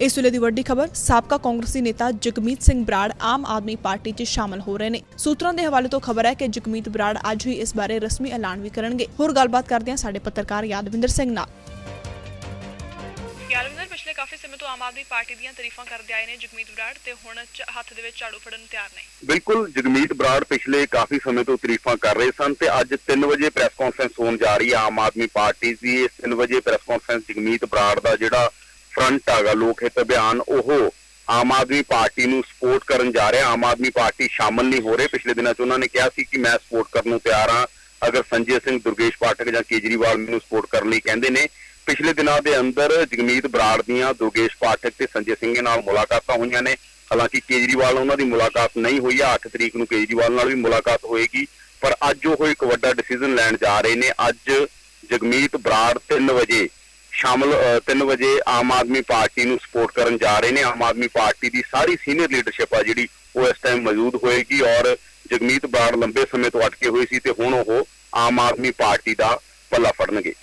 ਇਸ ਵੇਲੇ ਦੀ ਵੱਡੀ ਖਬਰ ਸਾਬਕਾ ਕਾਂਗਰਸੀ ਨੇਤਾ ਜਗਮੀਤ ਸਿੰਘ ਬਰਾੜ ਆਮ ਆਦਮੀ ਪਾਰਟੀ 'ਚ ਸ਼ਾਮਲ ਹੋ ਰਹੇ ਨੇ। ਸੂਤਰਾਂ ਦੇ ਹਵਾਲੇ ਤੋਂ ਖਬਰ ਹੈ ਕਿ ਜਗਮੀਤ ਬਰਾੜ ਅੱਜ ਹੀ ਇਸ ਬਾਰੇ ਰਸਮੀ ਐਲਾਨ ਵੀ ਕਰਨਗੇ। ਹੋਰ ਗੱਲਬਾਤ ਕਰਦੇ ਹਾਂ ਸਾਡੇ ਪੱਤਰਕਾਰ ਯਾਦਵਿੰਦਰ ਸਿੰਘ ਨਾਲ। ਯਾਦਵਿੰਦਰ ਪਿਛਲੇ ਕਾਫੀ ਸਮੇਂ ਤੋਂ ਆਮ ਆਦਮੀ ਪਾਰਟੀ ਦੀਆਂ ਤਾਰੀਫਾਂ ਕਰਦੇ ਆਏ ਨੇ ਜਗਮੀਤ ਬਰਾੜ ਤੇ ਹੁਣ ਹੱਥ ਦੇ ਵਿੱਚ ਝਾੜੂ ਫੜਨ ਤਿਆਰ ਨੇ। ਬਿਲਕੁਲ ਜਗਮੀਤ ਬਰਾੜ ਪਿਛਲੇ ਕਾਫੀ ਸਮੇਂ ਤੋਂ ਤਾਰੀਫਾਂ ਕਰ ਰਹੇ ਸਨ ਤੇ ਅੱਜ 3 ਵਜੇ ਪ੍ਰੈਸ ਕਾਨਫਰੰਸ ਹੋਣ ਜਾ ਰਹੀ ਹੈ ਆਮ ਆਦਮੀ ਪਾਰਟੀ ਦੀ। ਇਸ 3 ਵਜੇ ਪ੍ਰੈਸ ਕਾਨਫਰੰਸ ਜਗਮੀਤ ਬਰਾੜ ਦਾ ਜਿਹੜਾ ਫਰੰਟ ਹੈਗਾ, ਲੋਕ ਹਿੱਤ ਅਭਿਆਨ, ਉਹ ਆਮ ਆਦਮੀ ਪਾਰਟੀ ਨੂੰ ਸਪੋਰਟ ਕਰਨ ਜਾ ਰਿਹਾ, ਆਮ ਆਦਮੀ ਪਾਰਟੀ ਸ਼ਾਮਲ ਨਹੀਂ ਹੋ ਰਹੇ। ਪਿਛਲੇ ਦਿਨਾਂ 'ਚ ਉਹਨਾਂ ਨੇ ਕਿਹਾ ਸੀ ਕਿ ਮੈਂ ਸਪੋਰਟ ਕਰਨ ਨੂੰ ਤਿਆਰ ਹਾਂ। ਅਗਰ ਸੰਜੇ ਸਿੰਘ ਦੁਰਗੇਸ਼ ਪਾਠਕ ਜਾਂ ਕੇਜਰੀਵਾਲ ਮੈਨੂੰ ਸਪੋਰਟ ਕਰਨ ਲਈ ਕਹਿੰਦੇ ਨੇ, ਪਿਛਲੇ ਦਿਨਾਂ ਦੇ ਅੰਦਰ ਜਗਮੀਤ ਬਰਾੜ ਦੀਆਂ ਦੁਰਗੇਸ਼ ਪਾਠਕ ਤੇ ਸੰਜੇ ਸਿੰਘ ਨਾਲ ਮੁਲਾਕਾਤਾਂ ਹੋਈਆਂ ਨੇ। ਹਾਲਾਂਕਿ ਕੇਜਰੀਵਾਲ ਨਾਲ ਉਹਨਾਂ ਦੀ ਮੁਲਾਕਾਤ ਨਹੀਂ ਹੋਈ ਆ 8 ਤਰੀਕ ਨੂੰ ਕੇਜਰੀਵਾਲ ਨਾਲ ਵੀ ਮੁਲਾਕਾਤ ਹੋਏਗੀ। ਪਰ ਅੱਜ ਉਹ ਇੱਕ ਵੱਡਾ ਡਿਸੀਜਨ ਲੈਣ ਜਾ ਰਹੇ ਨੇ। ਅੱਜ ਜਗਮੀਤ ਬਰਾੜ 3 ਵਜੇ ਸ਼ਾਮਲ 3 ਵਜੇ ਆਮ ਆਦਮੀ ਪਾਰਟੀ ਨੂੰ ਸਪੋਰਟ ਕਰਨ ਜਾ ਰਹੇ ਨੇ। ਆਮ ਆਦਮੀ ਪਾਰਟੀ ਦੀ ਸਾਰੀ ਸੀਨੀਅਰ ਲੀਡਰਸ਼ਿਪ ਆ ਜਿਹੜੀ ਉਹ ਇਸ ਟਾਈਮ ਮੌਜੂਦ ਹੋਏਗੀ ਔਰ ਜਗਮੀਤ ਬਰਾੜ ਲੰਬੇ ਸਮੇਂ ਤੋਂ ਅਟਕੇ ਹੋਏ ਸੀ ਤੇ ਹੁਣ ਉਹ ਆਮ ਆਦਮੀ ਪਾਰਟੀ ਦਾ ਪੱਲਾ ਫੜਨਗੇ।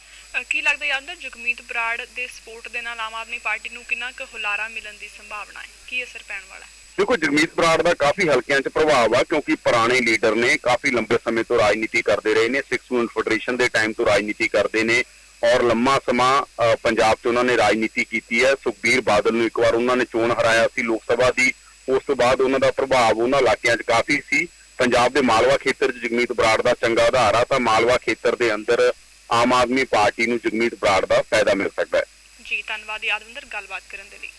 ਕੀ ਲੱਗਦਾ ਯਾਦਵਿੰਦਰ ਜਗਮੀਤ ਬਰਾੜ ਦੇ ਸਪੋਰਟ ਦੇ ਨਾਲ ਆਮ ਆਦਮੀ ਪਾਰਟੀ ਨੂੰ ਕਿੰਨਾ ਕੁ ਹੁਲਾਰਾ ਮਿਲਣ ਦੀ ਸੰਭਾਵਨਾ ਹੈ? ਕੀ ਅਸਰ ਪੈਣ ਵਾਲਾ ਹੈ? ਦੇਖੋ ਜਗਮੀਤ ਬਰਾੜ ਦਾ ਕਾਫੀ ਹਲਕਿਆਂ 'ਚ ਪ੍ਰਭਾਵ ਆ ਕਿਉਂਕਿ ਪੁਰਾਣੇ ਲੀਡਰ ਨੇ ਕਾਫੀ ਲੰਬੇ ਸਮੇਂ ਤੋਂ ਰਾਜਨੀਤੀ ਕਰਦੇ ਰਹੇ ਨੇ। ਸਿਕਸ ਵੂਮਨ ਫੈਡਰੇਸ਼ਨ ਦੇ ਟਾਈਮ ਤੋਂ ਰਾਜਨੀਤੀ ਕਰਦੇ ਨੇ। ਔਰ ਲੰਮਾ ਸਮਾਂ ਪੰਜਾਬ 'ਚ ਉਹਨਾਂ ਨੇ ਰਾਜਨੀਤੀ ਕੀਤੀ ਹੈ। ਸੁਖਬੀਰ ਬਾਦਲ ਨੂੰ ਇੱਕ ਵਾਰ ਉਹਨਾਂ ਨੇ ਚੋਣ ਹਰਾਇਆ ਸੀ ਲੋਕ ਸਭਾ ਦੀ। ਉਸ ਤੋਂ ਬਾਅਦ ਉਹਨਾਂ ਦਾ ਪ੍ਰਭਾਵ ਉਹਨਾਂ ਇਲਾਕਿਆਂ 'ਚ ਕਾਫੀ ਸੀ। ਪੰਜਾਬ ਦੇ ਮਾਲਵਾ ਖੇਤਰ 'ਚ ਜਗਮੀਤ ਬਰਾੜ ਦਾ ਚੰਗਾ ਆਧਾਰ ਆ, ਤਾਂ ਮਾਲਵਾ ਖੇਤਰ ਦੇ ਅੰਦਰ ਆਮ ਆਦਮੀ ਪਾਰਟੀ ਨੂੰ ਜਗਮੀਤ ਬਰਾੜ ਦਾ ਫਾਇਦਾ ਮਿਲ ਸਕਦਾ ਹੈ। ਜੀ, ਧੰਨਵਾਦ ਯਾਦਵਿੰਦਰ। ਗੱਲਬਾਤ ਕਰਨ ਦੇ ਲਈ।